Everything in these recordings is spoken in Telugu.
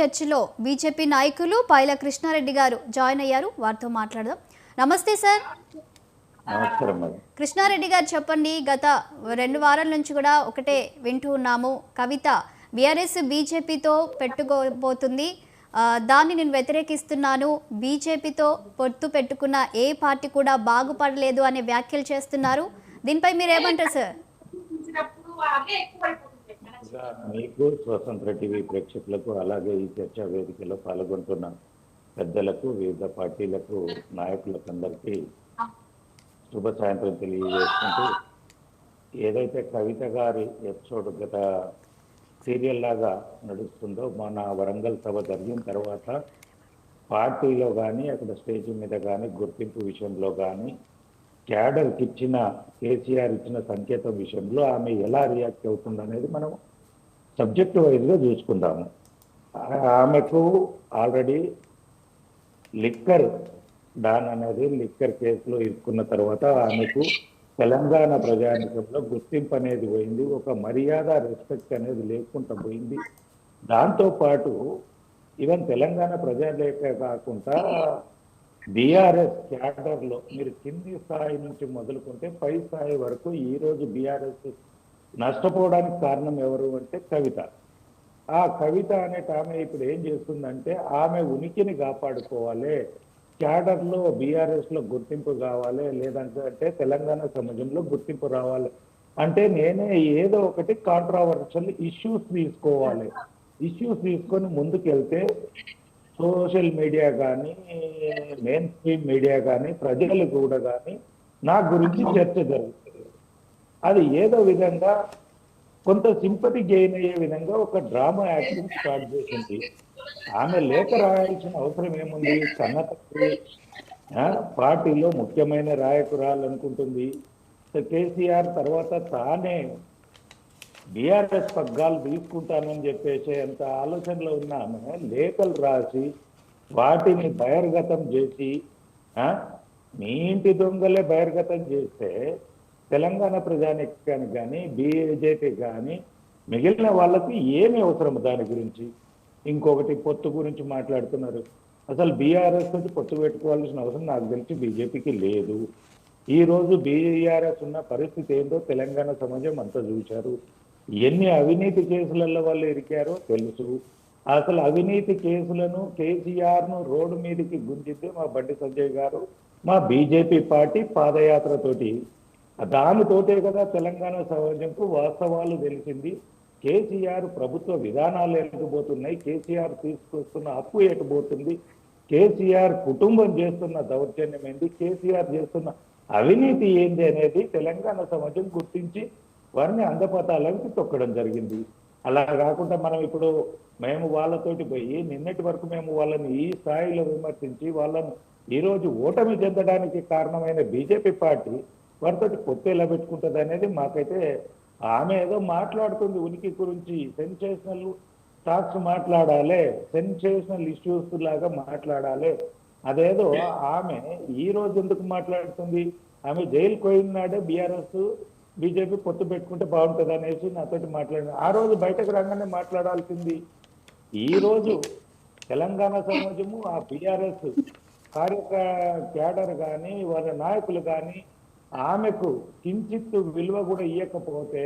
చర్చిలో బీజేపీ నాయకులు పైల కృష్ణారెడ్డి గారు జాయిన్ అయ్యారు. వారితో మాట్లాడదాం. నమస్తే సార్. కృష్ణారెడ్డి గారు చెప్పండి. గత రెండు వారాల నుంచి కూడా ఒకటే వింటూ ఉన్నాము. కవిత బీఆర్ఎస్ బీజేపీతో పెట్టుకోబోతుంది. ఆ, దాన్ని నేను వ్యతిరేకిస్తున్నాను. బీజేపీతో పొత్తు పెట్టుకున్న ఏ పార్టీ కూడా బాగుపడలేదు అనే వ్యాఖ్యలు చేస్తున్నారు. దీనిపై మీరు ఏమంటారు సార్? మీకు స్వతంత్ర టీవీ ప్రేక్షకులకు అలాగే ఈ చర్చా వేదికలో పాల్గొంటున్న పెద్దలకు వివిధ పార్టీలకు నాయకులకు అందరికీ శుభ సాయంత్రం తెలియజేసుకుంటూ ఏదైతే కవిత గారి ఎపిసోడ్ గత సీరియల్ లాగా నడుస్తుందో మన వరంగల్ సభ జరిగిన తర్వాత పార్టీలో కానీ అక్కడ స్టేజ్ మీద కానీ గుర్తింపు విషయంలో కానీ క్యాడర్కి ఇచ్చిన కేసీఆర్ ఇచ్చిన సంకేతం విషయంలో ఆమె ఎలా రియాక్ట్ అవుతుందనేది మనం సబ్జెక్ట్ వైజ్గా చూసుకుందాము. ఆమెకు ఆల్రెడీ లిక్కర్ డాన్ అనేది లిక్కర్ కేసులో ఇరుక్కున్న తర్వాత ఆమెకు తెలంగాణ ప్రజానికంలో గుర్తింపు అనేది పోయింది ఒక మర్యాద రెస్పెక్ట్ అనేది లేకుండా పోయింది. దాంతో పాటు ఈవెన్ తెలంగాణ ప్రజాలేక కాకుండా బీఆర్ఎస్ క్యాడర్లో మీరు కింది స్థాయి నుంచి మొదలుకుంటే పై స్థాయి వరకు ఈరోజు బీఆర్ఎస్ నష్టపోవడానికి కారణం ఎవరు అంటే కవిత. ఆ కవిత అనే ఆమె ఇప్పుడు ఏం చేస్తుందంటే ఆమె ఉనికిని కాపాడుకోవాలి క్యాడర్లో బీఆర్ఎస్లో గుర్తింపు కావాలి లేదంటే తెలంగాణ సమాజంలో గుర్తింపు రావాలి. అంటే నేనే ఏదో ఒకటి కాంట్రావర్షియల్ ఇష్యూస్ తీసుకోవాలి. ఇష్యూస్ తీసుకొని ముందుకెళ్తే సోషల్ మీడియా కానీ మెయిన్ స్ట్రీమ్ మీడియా కానీ ప్రజలు కూడా కానీ నా గురించి చర్చ జరుగుతుంది అది ఏదో విధంగా కొంత సింపతి గెయిన్ అయ్యే విధంగా ఒక డ్రామా యాక్టింగ్ స్టార్ట్ చేసింది. ఆమె లేఖ రాయాల్సిన అవసరం ఏముంది? సన్నతకి పార్టీలో ముఖ్యమైన రాయకురాలు అనుకుంటుంది కేసీఆర్ తర్వాత తానే బీఆర్ఎస్ పగ్గాలు తీసుకుంటానని చెప్పేసి అంత ఆలోచనలో ఉన్న ఆమె లేఖలు రాసి వాటిని బహిర్గతం చేసి ఆ, మీ ఇంటి దొంగలే బహిర్గతం చేస్తే తెలంగాణ ప్రజానికానికి కానీ బీజేపీ కానీ మిగిలిన వాళ్ళకి ఏమి అవసరం దాని గురించి? ఇంకొకటి పొత్తు గురించి మాట్లాడుతున్నారు. అసలు బీఆర్ఎస్ నుంచి పొత్తు పెట్టుకోవాల్సిన అవసరం నాకు తెలిసి బీజేపీకి లేదు. ఈ రోజు బీఆర్ఎస్ ఉన్న పరిస్థితి ఏంటో తెలంగాణ సమాజం అంతా చూశారు. ఎన్ని అవినీతి కేసులలో వాళ్ళు ఇరికారో తెలుసు. అసలు అవినీతి కేసులను కేసీఆర్ను రోడ్డు మీదకి గుంజితే మా బండి సంజయ్ గారు మా బీజేపీ పార్టీ పాదయాత్రతోటి దానితోటే కదా తెలంగాణ సమాజంకు వాస్తవాలు తెలిసింది. కేసీఆర్ ప్రభుత్వ విధానాలు ఎటుపోతున్నాయి కేసీఆర్ తీసుకొస్తున్న అప్పు ఎటుపోతుంది కేసీఆర్ కుటుంబం చేస్తున్న దౌర్జన్యం ఏంటి కేసీఆర్ చేస్తున్న అవినీతి ఏంది అనేది తెలంగాణ సమాజం గుర్తించి వారిని అందపతాలకు తొక్కడం జరిగింది. అలా కాకుండా మనం ఇప్పుడు మేము వాళ్ళతోటి పోయి నిన్నటి వరకు మేము వాళ్ళని ఈ స్థాయిలో విమర్శించి వాళ్ళను ఈరోజు ఓటమి చెందడానికి కారణమైన బీజేపీ పార్టీ వారితోటి పొత్తు ఎలా పెట్టుకుంటుంది అనేది మాకైతే ఆమె ఏదో మాట్లాడుతుంది ఉనికి గురించి. సెన్సేషనల్ టాక్స్ మాట్లాడాలి. సెన్సేషనల్ ఇష్యూస్ లాగా మాట్లాడాలి. అదేదో ఆమె ఈ రోజు ఎందుకు మాట్లాడుతుంది? ఆమె జైలు పోయినాడే బీఆర్ఎస్ బీజేపీ పొత్తు పెట్టుకుంటే బాగుంటుంది అనేసి నాతోటి మాట్లాడి ఆ రోజు బయటకు రాగానే మాట్లాడాల్సింది ఈ రోజు తెలంగాణ సమాజము ఆ బీఆర్ఎస్ కార్యక క్యాడర్ కానీ వాళ్ళ నాయకులు కానీ ఆమెకు కించిత్ విలువ కూడా ఇవ్వకపోతే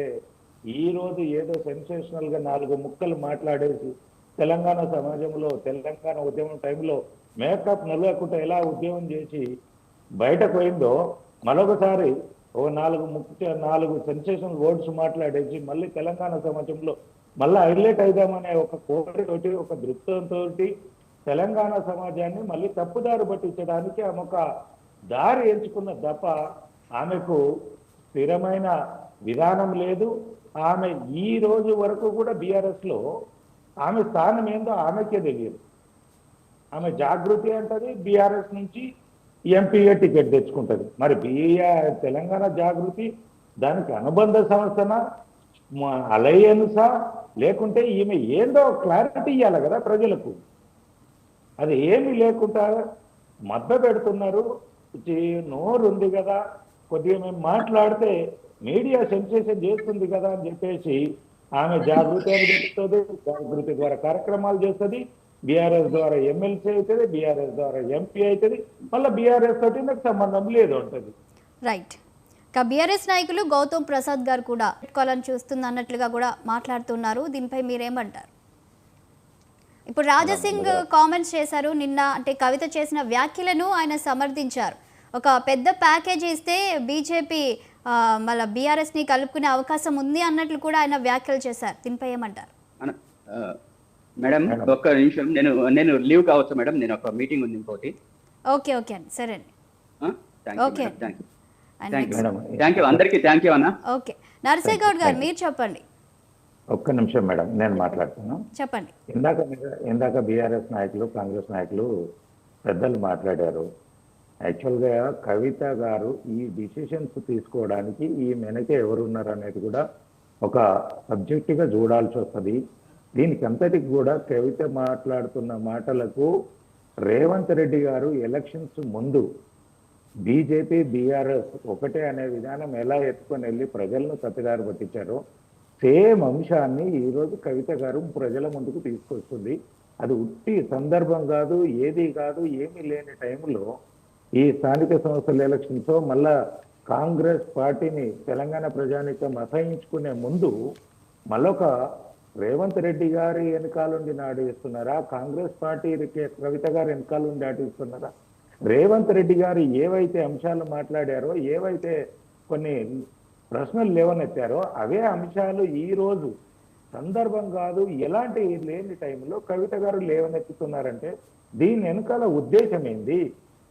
ఈరోజు ఏదో సెన్సేషనల్గా నాలుగు ముక్కలు మాట్లాడేసి తెలంగాణ సమాజంలో తెలంగాణ ఉద్యమం టైంలో మేకప్ నిలవకుండా ఎలా ఉద్యమం చేసి బయటకు పోయిందో మరొకసారి ఓ నాలుగు ముఖ్య నాలుగు సెన్సేషన్ వర్డ్స్ మాట్లాడేసి మళ్ళీ తెలంగాణ సమాజంలో మళ్ళీ హైలైట్ అయిదామనే ఒక కోరితోటి ఒక దృక్పథంతో తెలంగాణ సమాజాన్ని మళ్ళీ తప్పుదారు పట్టించడానికి ఆమె ఒక దారి ఎంచుకున్న తప్ప ఆమెకు స్థిరమైన విధానం లేదు. ఆమె ఈ రోజు వరకు కూడా బీఆర్ఎస్లో ఆమె స్థానం ఏందో ఆమెకే తెలియదు. ఆమె జాగృతి అంటది బీఆర్ఎస్ నుంచి ఎంపీఏ టికెట్ తెచ్చుకుంటుంది. మరి బీఆర్ తెలంగాణ జాగృతి దానికి అనుబంధ సంస్థన? అలయన్సా? లేకుంటే ఈమె ఏందో క్లారిటీ ఇవ్వాలి కదా ప్రజలకు. అది ఏమీ లేకుండా మద్ద పెడుతున్నారు. నోరు ఉంది కదా. కొద్దిగా మేము మాట్లాడితే మీడియా సెన్సేషన్ చేస్తుంది కదా అని చెప్పేసి ఆమె జాగృతి అని చెప్తుంది జాగృతి ద్వారా కార్యక్రమాలు చేస్తుంది బీఆర్ఎస్ ద్వారా ఎమ్మెల్సీ అవుతుంది బీఆర్ఎస్ ద్వారా ఎంపీ అవుతుంది మళ్ళీ బీఆర్ఎస్ తోటి నాకు సంబంధం లేదు ఉంటుంది రైట్ బీఆర్ఎస్ నాయకులు గౌతమ్ ప్రసాద్ గారు కూడా పెట్టుకోవాలని చూస్తుంది అన్నట్లుగా కూడా మాట్లాడుతున్నారు. దీనిపై మీరేమంటారు? ఇప్పుడు రాజసింగ్ కామెంట్స్ చేశారు. నిన్న అంటే కవిత చేసిన వ్యాఖ్యలను ఆయన సమర్థించారు. ఒక పెద్ద ప్యాకేజ్ ఇస్తే బీజేపీ మళ్ళీ బీఆర్ఎస్ని కలుపుకునే అవకాశం ఉంది అన్నట్లు కూడా ఆయన వ్యాఖ్యలు చేశారు. దీనిపై ఏమంటారు? మేడం. ఒక్క నిమిషం. నేను నేను లీవ్ కావచ్చు మేడం. నేను ఒక మీటింగ్ ఉంది ఇంకోటి. ఓకే ఓకే అండి. సరే అండి ఓకే. థ్యాంక్ యూ అందరికీ థ్యాంక్ యూ అన్న. ఓకే. నరసింహ్ గౌడ్ గారు మీరు చెప్పండి. ఒక్క నిమిషం మేడం. నేను మాట్లాడుతాను చెప్పండి. ఇందాక ఇందాక బీఆర్ఎస్ నాయకులు కాంగ్రెస్ నాయకులు పెద్దలు మాట్లాడారు. యాక్చువల్గా కవిత గారు ఈ డిసిషన్స్ తీసుకోవడానికి ఈ వెనక ఎవరున్నారు అనేది కూడా ఒక సబ్జెక్టుగా చూడాల్సి వస్తుంది. దీనికి అంతటికి కూడా కవిత మాట్లాడుతున్న మాటలకు రేవంత్ రెడ్డి గారు ఎలక్షన్స్ ముందు బీజేపీ బీఆర్ఎస్ ఒకటే అనే విధానం ఎలా ఎత్తుకొని వెళ్ళి ప్రజలను తప్పుదారి పట్టించారో సేమ్ అంశాన్ని ఈరోజు కవిత గారు ప్రజల ముందుకు తీసుకొస్తుంది. అది ఉట్టి సందర్భం కాదు ఏది కాదు ఏమీ లేని టైంలో ఈ స్థానిక సంస్థల ఎలక్షన్స్ మళ్ళా కాంగ్రెస్ పార్టీని తెలంగాణ ప్రజానికం అసహించుకునే ముందు మళ్ళొక రేవంత్ రెడ్డి గారి వెనకాలండి నాడిస్తున్నారా కాంగ్రెస్ పార్టీ కవిత గారి వెనకాలండి ఆడిస్తున్నారా రేవంత్ రెడ్డి గారు ఏవైతే అంశాలు మాట్లాడారో ఏవైతే కొన్ని ప్రశ్నలు లేవనెత్తారో అవే అంశాలు ఈ రోజు సందర్భం కాదు ఎలాంటి లేని టైంలో కవిత గారు లేవనెత్తుతున్నారంటే దీని వెనకాల ఉద్దేశం ఏంది?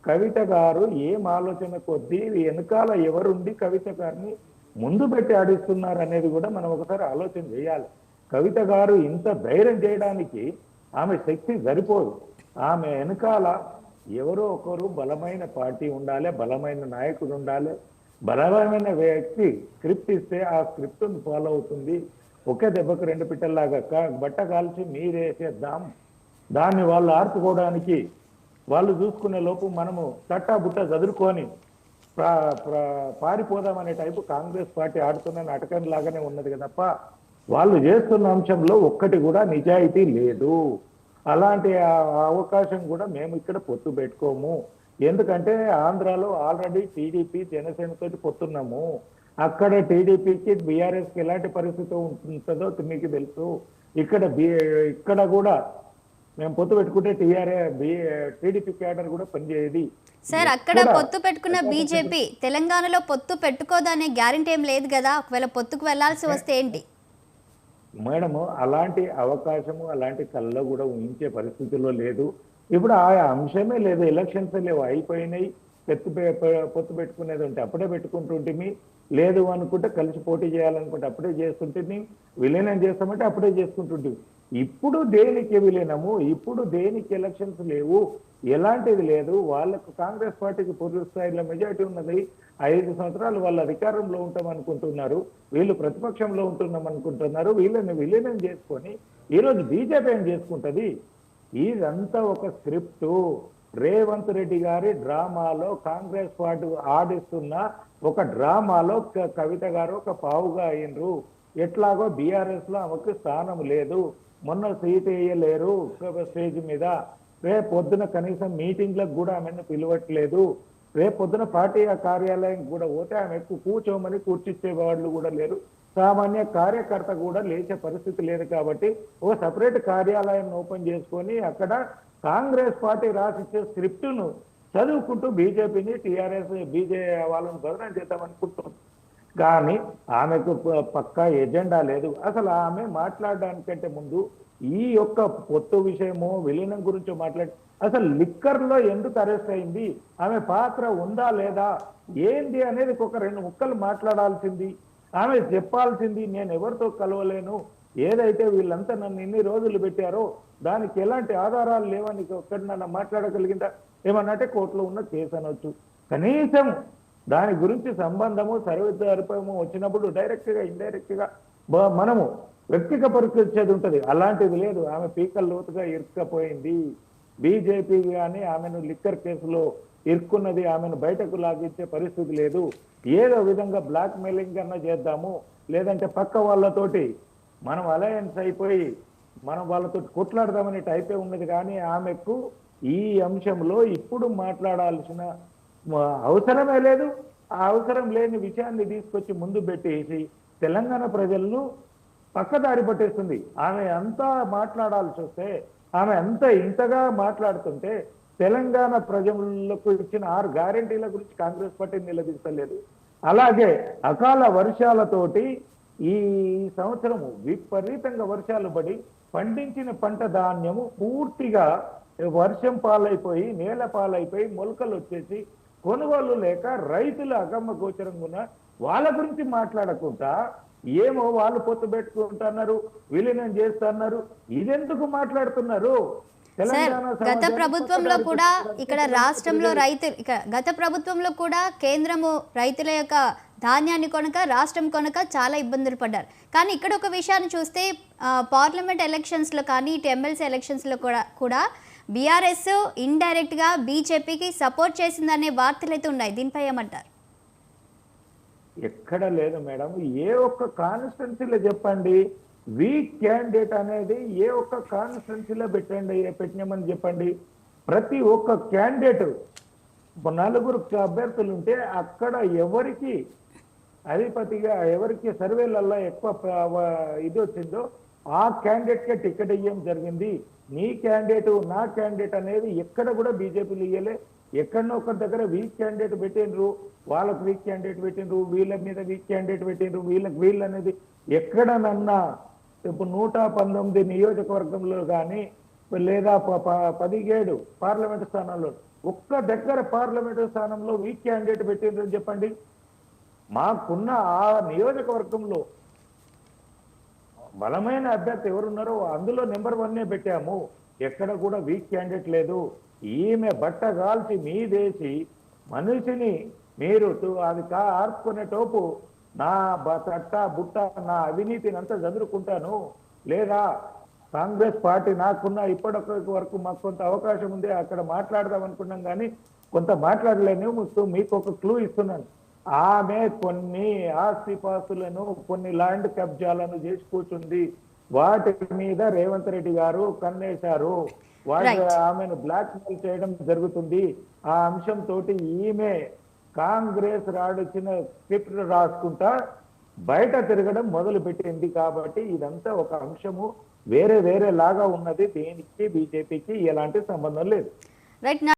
కవిత గారు ఏం ఆలోచన కొద్దీ వెనకాల ఎవరుండి కవిత గారిని ముందు పెట్టి ఆడిస్తున్నారు అనేది కూడా మనం ఒకసారి ఆలోచన చేయాలి. కవిత గారు ఇంత ధైర్యం చేయడానికి ఆమె శక్తి సరిపోదు. ఆమె వెనకాల ఎవరో ఒకరు బలమైన పార్టీ ఉండాలి బలమైన నాయకుడు ఉండాలి బలమైన వ్యక్తి స్క్రిప్ట్ ఇస్తే ఆ స్క్రిప్ట్ ఫాలో అవుతుంది. ఒకే దెబ్బకు రెండు పిట్టల్లాగా కా- బట్ట కాల్చి మీరేసేద్దాం. దాన్ని వాళ్ళు ఆర్చుకోవడానికి వాళ్ళు చూసుకునే లోపు మనము తట్టా బుట్ట చదురుకొని పారిపోదామనే టైపు కాంగ్రెస్ పార్టీ ఆడుతున్న నాటకం లాగానే ఉన్నది కదప్ప. వాళ్ళు చేస్తున్న అంశంలో ఒక్కటి కూడా నిజాయితీ లేదు. అలాంటి అవకాశం కూడా మేము ఇక్కడ పొత్తు పెట్టుకోము. ఎందుకంటే ఆంధ్రాలో ఆల్రెడీ టీడీపీ జనసేనతో పొత్తున్నాము. అక్కడ టీడీపీకి బీఆర్ఎస్కి ఎలాంటి పరిస్థితి ఉంటుందో మీకు తెలుసు. ఇక్కడ బి ఇక్కడ కూడా మేము పొత్తు పెట్టుకుంటే టీఆర్ఏ టీడీపీ క్యాడర్ కూడా పనిచేయదు. సార్ అక్కడ కూడా పొత్తు పెట్టుకున్న బీజేపీ తెలంగాణలో పొత్తు పెట్టుకోదనే గ్యారంటీ ఏం లేదు కదా? ఒకవేళ పొత్తుకు వెళ్ళాల్సి వస్తే ఏంటి? మేడము అలాంటి అవకాశము అలాంటి కళ్ళలో కూడా ఊహించే పరిస్థితుల్లో లేదు. ఇప్పుడు ఆ అంశమే లేదు ఎలక్షన్స్ లేవు అయిపోయినాయి. పెత్తు పొత్తు పెట్టుకునేది ఉంటే అప్పుడే పెట్టుకుంటుంటిమి. లేదు అనుకుంటే కలిసి పోటీ చేయాలనుకుంటే అప్పుడే చేస్తుంటిమి. విలీనం చేస్తామంటే అప్పుడే చేసుకుంటుంటిమి. ఇప్పుడు దేనికి విలీనము ఇప్పుడు దేనికి ఎలక్షన్స్ లేవు? ఎలాంటిది లేదు. వాళ్ళకు కాంగ్రెస్ పార్టీకి పూర్తి స్థాయిలో మెజార్టీ ఉన్నది. ఐదు సంవత్సరాలు వాళ్ళ అధికారంలో ఉంటాం అనుకుంటున్నారు వీళ్ళు ప్రతిపక్షంలో ఉంటున్నాం అనుకుంటున్నారు వీళ్ళని విలీనం చేసుకొని ఈరోజు బీజేపీ ఏం చేసుకుంటుంది? ఇదంతా ఒక స్క్రిప్ట్. రేవంత్ రెడ్డి గారి డ్రామాలో కాంగ్రెస్ పార్టీ ఆడిస్తున్న ఒక డ్రామాలో క- కవిత గారు ఒక పావుగా అయినరు. ఎట్లాగో బీఆర్ఎస్లో ఆమెకు స్థానం లేదు. మొన్న సీట్ వేయలేరు స్టేజ్ మీద. రేపు పొద్దున కనీసం మీటింగ్లకు కూడా ఆమెను పిలవట్లేదు. రేపు పొద్దున పార్టీ కార్యాలయం కూడా పోతే ఆమె కూర్చోమని కూర్చిచ్చే వాళ్ళు కూడా లేరు. సామాన్య కార్యకర్త కూడా లేచే పరిస్థితి లేదు కాబట్టి ఓ సపరేట్ కార్యాలయం ఓపెన్ చేసుకొని అక్కడ కాంగ్రెస్ పార్టీ రాసిచ్చే స్క్రిప్టును చదువుకుంటూ బీజేపీని టీఆర్ఎస్ బీజే వాళ్ళని బదనం చేద్దామనుకుంటున్నాం కానీ ఆమెకు పక్కా ఎజెండా లేదు. అసలు ఆమె మాట్లాడడానికంటే ముందు ఈ యొక్క పొత్తు విషయము విలీనం గురించి మాట్లాడి అసలు లిక్కర్లో ఎందుకు అరెస్ట్ అయింది? ఆమె పాత్ర ఉందా లేదా? ఏంది అనేది ఒక రెండు ముక్కలు మాట్లాడాల్సింది. ఆమె చెప్పాల్సింది నేను ఎవరితో కలవలేను? ఏదైతే వీళ్ళంతా నన్ను ఎన్ని రోజులు పెట్టారో దానికి ఎలాంటి ఆధారాలు లేవని ఒక్కటి నన్ను మాట్లాడగలిగిందా? ఏమన్నంటే కోర్టులో ఉన్న కేసు అనొచ్చు. కనీసం దాని గురించి సంబంధము సర్వతర్పము వచ్చినప్పుడు డైరెక్ట్గా ఇండైరెక్ట్గా మనము వ్యక్తిగ పరిస్థితి మనము వ్యక్తిగపరిచేది అలాంటిది లేదు. ఆమె పీకల్ లోతుగా ఇరుక్కపోయింది. బీజేపీ కానీ ఆమెను లిక్కర్ కేసులో ఇరుక్కున్నది ఆమెను బయటకు లాగించే పరిస్థితి లేదు. ఏదో విధంగా బ్లాక్ మెయిలింగ్ అన్నా చేద్దాము. లేదంటే పక్క వాళ్ళతోటి మనం అలయన్స్ అయిపోయి మనం వాళ్ళతో కొట్లాడదామనే టైపే ఉన్నది. కానీ ఆమెకు ఈ అంశంలో ఇప్పుడు మాట్లాడాల్సిన అవసరమే లేదు. ఆ అవసరం లేని విషయాన్ని తీసుకొచ్చి ముందు పెట్టేసి తెలంగాణ ప్రజలను పక్కదారి పట్టేస్తుంది. ఆమె అంతా మాట్లాడాల్సి వస్తే ఆమె అంత ఇంతగా మాట్లాడుతుంటే తెలంగాణ ప్రజలకు ఇచ్చిన ఆరు గ్యారెంటీల గురించి కాంగ్రెస్ పార్టీ నిలదీస్తలేదు. అలాగే అకాల వర్షాలతోటి ఈ సంవత్సరము విపరీతంగా వర్షాలు పడి పండించిన పంట ధాన్యము పూర్తిగా వర్షం పాలైపోయి నేల పాలైపోయి మొలకలు వచ్చేసి కొనుగోలు లేక రైతులు అగమ్మ గోచరంగా వాళ్ళ గురించి మాట్లాడకుండా ఏమో వాళ్ళు పొత్తు పెట్టుకుంటున్నారు విలీనం చేస్తున్నారు. ఇదెందుకు మాట్లాడుతున్నారు? సార్ గత ప్రభుత్వంలో కూడా ఇక్కడ రాష్ట్రంలో రైతు గత ప్రభుత్వంలో కూడా కేంద్రము రైతుల యొక్క ధాన్యాన్ని కొనక రాష్ట్రం కొనక చాలా ఇబ్బందులు పడ్డారు. కానీ ఇక్కడ ఒక విషయాన్ని చూస్తే పార్లమెంట్ ఎలక్షన్స్లో కానీ ఇటు ఎమ్మెల్సీ ఎలక్షన్స్లో కూడా కూడా బీఆర్ఎస్ ఇండైరెక్ట్గా బీజేపీకి సపోర్ట్ చేసిందనే వార్తలు అయితే ఉన్నాయి. దీనిపై ఏమంటారు? ఎక్కడ లేదు మేడం. ఏ ఒక్క కాన్స్టిట్యున్సీలో చెప్పండి. వీక్ క్యాండిడేట్ అనేది ఏ ఒక్క కాన్స్టిట్యున్సీలో పెట్టండి పెట్టినామని చెప్పండి. ప్రతి ఒక్క క్యాండిడేట్ నలుగురు అభ్యర్థులు ఉంటే అక్కడ ఎవరికి అధిపతిగా ఎవరికి సర్వేలల్లో ఎక్కువ ఇది వచ్చిందో ఆ క్యాండిడేట్కే టికెట్ ఇవ్వడం జరిగింది. నీ క్యాండిడేట్ నా క్యాండిడేట్ అనేది ఎక్కడ కూడా బీజేపీలు ఇయ్యలే. ఎక్కడనో ఒక దగ్గర వీక్ క్యాండిడేట్ పెట్టిండ్రు వాళ్ళకి వీక్ క్యాండిడేట్ పెట్టిండ్రు వీళ్ళ మీద వీక్ క్యాండిడేట్ పెట్టిండ్రు వీళ్ళకి వీళ్ళు అనేది ఎక్కడనన్నా ఇప్పుడు నూట పంతొమ్మిది నియోజకవర్గంలో కానీ లేదా ప- ప- పదిహేడు పార్లమెంట్ స్థానాల్లో ఒక్క దగ్గర పార్లమెంట్ స్థానంలో వీక్ క్యాండిడేట్ పెట్టిండ్రని చెప్పండి. మాకున్న ఆ నియోజకవర్గంలో బలమైన అభ్యర్థి ఎవరున్నారో అందులో నెంబర్ వన్నే పెట్టాము. ఎక్కడ కూడా వీక్ క్యాండిడేట్ లేదు. ఈమె బట్ట కాల్చి మీదేసి మనిషిని మీరు అది కా ఆర్పుకునేటోపు నా తట్ట బుట్ట నా అవినీతిని అంతా చదురుకుంటాను. లేదా కాంగ్రెస్ పార్టీ నాకున్న ఇప్పటి వరకు మాకు కొంత అవకాశం ఉంది అక్కడ మాట్లాడదాం అనుకున్నాం కానీ కొంత మాట్లాడలేను మీకు- మీకు ఒక క్లూ ఇస్తున్నాను. ఆమె కొన్ని ఆస్తిపాస్తులను కొన్ని ల్యాండ్ కబ్జాలను చేసి కూర్చుంది. వాటి మీద రేవంత్ రెడ్డి గారు కన్నేశారు. వాటి. ఆమెను బ్లాక్ మెయిల్ చేయడం జరుగుతుంది. ఆ అంశం తోటి ఈమె కాంగ్రెస్ రాడిచ్చిన స్క్రిప్ట్ రాసుకుంటా బయట తిరగడం మొదలు పెట్టింది కాబట్టి ఇదంతా ఒక అంశము వేరే వేరే లాగా ఉన్నది. దీనికి బీజేపీకి ఎలాంటి సంబంధం లేదు.